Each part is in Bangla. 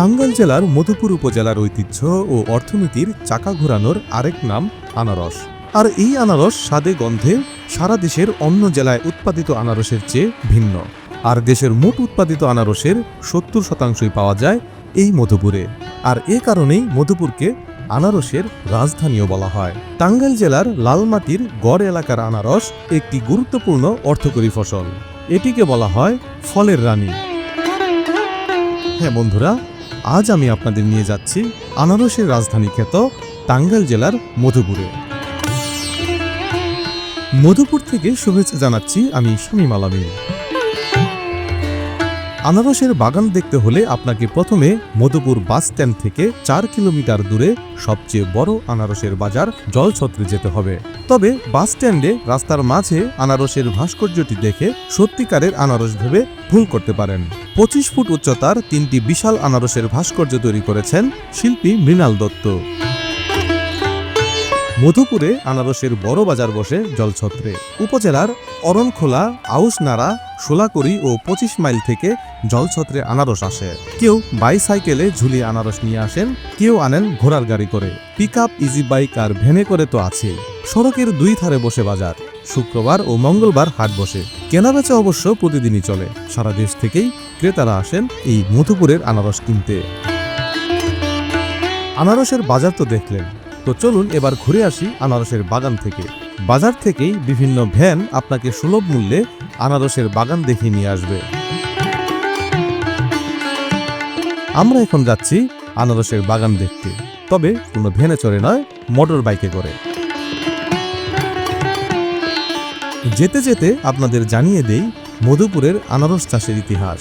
টাঙ্গাইল জেলার মধুপুর উপজেলার ঐতিহ্য ও অর্থনীতির চাকা ঘোরানোর আরেক নাম আনারস। আর এই আনারস স্বাদে গন্ধে সারা দেশের অন্য জেলায় উৎপাদিত আনারসের চেয়ে ভিন্ন। আর দেশের মোট উৎপাদিত আনারসের সত্তর শতাংশই পাওয়া যায় এই মধুপুরে। আর এ কারণেই মধুপুরকে আনারসের রাজধানীও বলা হয়। টাঙ্গাইল জেলার লালমাটির গড় এলাকার আনারস একটি গুরুত্বপূর্ণ অর্থকরী ফসল। এটিকে বলা হয় ফলের রানী। হ্যাঁ বন্ধুরা আজ আমি আপনাদের নিয়ে যাচ্ছি আনারসের রাজধানী খ্যাত টাঙ্গাইল জেলার মধুপুরে। মধুপুর থেকে শুভেচ্ছা জানাচ্ছি আমি শামীম আলামী আনারসের বাগান দেখতে হলে আপনাকে প্রথমে মধুপুর বাস স্ট্যান্ড থেকে চার কিলোমিটার দূরে সবচেয়ে বড় আনারসের বাজার জলছত্রে যেতে হবে। তবে বাস স্ট্যান্ডে রাস্তার মাঝে আনারসের ভাস্কর্যটি দেখে সত্যিকারের আনারস ভেবে ভুল করতে পারেন। পঁচিশ ফুট উচ্চতার তিনটি বিশাল আনারসের ভাস্কর্য তৈরি করেছেন শিল্পী মৃণাল দত্ত। মধুপুরে আনারসের বড় বাজার বসে জলছত্রে। উপজেলার অরণখোলা আউসনাড়া সোলাকুড়ি ও পঁচিশ মাইল থেকে জলছত্রে আনারস আসে। কেউ বাইসাইকেলে ঝুলিয়ে আনারস নিয়ে আসেন, কেউ আনেন ঘোড়ার গাড়ি করে। পিক আপ ইজি বাইক আর ভ্যানে করে তো আছে। সড়কের দুই ধারে বসে বাজার। শুক্রবার ও মঙ্গলবার হাট বসে। কেনাবেচা অবশ্য প্রতিদিনই চলে। সারা দেশ থেকেই ক্রেতারা আসেন এই মধুপুরের আনারস কিনতে। আনারসের বাজার তো দেখলেন। তো চলুন এবার ঘুরে আসি আনারসের বাগান থেকে। বাজার থেকেই বিভিন্ন ভ্যান আপনাকে সুলভ মূল্যে আনারসের বাগান দেখিয়ে নিয়ে আসবে। আমরা এখন যাচ্ছি আনারসের বাগান দেখতে। তবে কোনো ভ্যানে চড়ে নয়, মোটর বাইকে করে। যেতে যেতে আপনাদের জানিয়ে দেই, মধুপুরের আনারস চাষের ইতিহাস।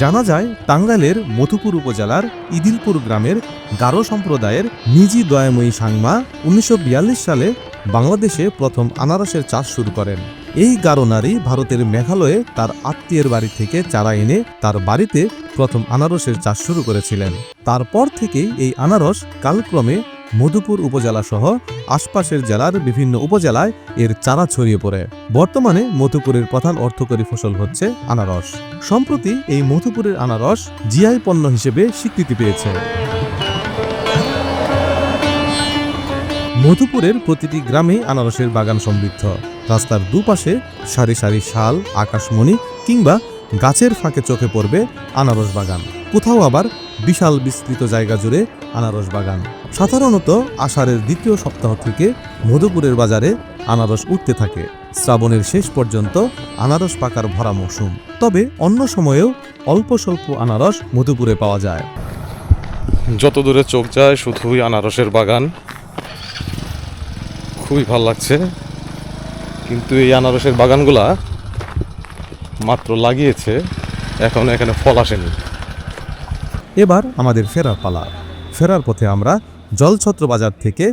জানা যায় টাঙ্গাইলের মধুপুর উপজেলার ইদিলপুর গ্রামের গারো সম্প্রদায়ের নিজি দয়াময়ী সাংমা উনিশশো বিয়াল্লিশ সালে বাংলাদেশে প্রথম আনারসের চাষ শুরু করেন। এই গারো নারী ভারতের মেঘালয়ে তার আত্মীয়ের বাড়ি থেকে চারা এনে তার বাড়িতে প্রথম আনারসের চাষ শুরু করেছিলেন। তারপর থেকেই এই আনারস কালক্রমে মধুপুর উপজেলা সহ আশপাশের জেলার বিভিন্ন উপজেলায় এর চারা ছড়িয়ে পড়ে। বর্তমানে মধুপুরের প্রধান অর্থকরী ফসল হচ্ছে আনারস। সম্প্রতি এই মধুপুরের আনারস জিআই পণ্য হিসেবে স্বীকৃতি পেয়েছে। মধুপুরের প্রতিটি গ্রামেই আনারসের বাগান সমৃদ্ধ। রাস্তার দুপাশে সারি সারি শাল, আকাশমণি কিংবা গাছের ফাঁকে চোখে পড়বে আনারস বাগান। কোথাও আবার বিশাল বিস্তৃত জায়গা জুড়ে আনারস বাগান। সাধারণত আষাঢ়ের দ্বিতীয় সপ্তাহ থেকে মধুপুরের বাজারে আনারস উঠতে থাকে। শ্রাবণের শেষ পর্যন্ত আনারস পাকার ভরা মৌসুম। তবে অন্য সময়েও অল্প স্বল্প আনারস মধুপুরে পাওয়া যায়। যত দূরে চোখ যায়, শুধুই আনারসের বাগান। খুবই ভালো লাগছে। কিন্তু এই আনারসের বাগানগুলা মাত্র লাগিয়েছে, এখন এখানে ফল আসেনি। এবার আমাদের ফেরার পালা। ফেরার পথে আমরা জলছত্র বাজার থেকে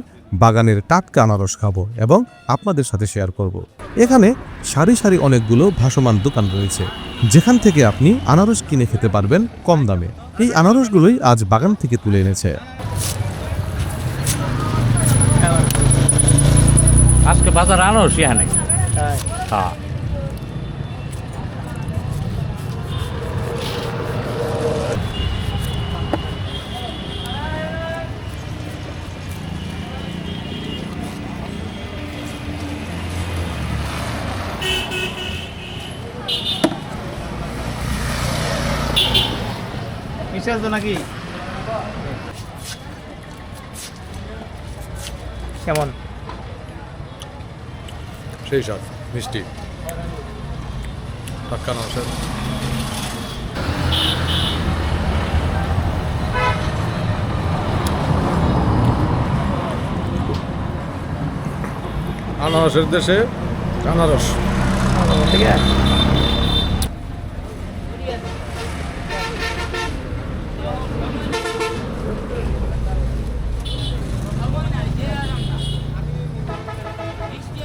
বাগানের টাটকা আনারস খাব এবং আপনাদের সাথে শেয়ার করব। এখানে সারি সারি অনেকগুলো ভাসমান দোকান রয়েছে যেখান থেকে আপনি আনারস কিনে খেতে পারবেন কম দামে। এই আনারসগুলোই আজ বাগান থেকে তুলে এনেছে। আজকে বাজার আনারস এখানে। হ্যাঁ। মিশাল তো নাকি? কেমন? সেই সব মিষ্টি। টাটকা আনারসের আনারসের দেশে আনারস ঠিক আছে।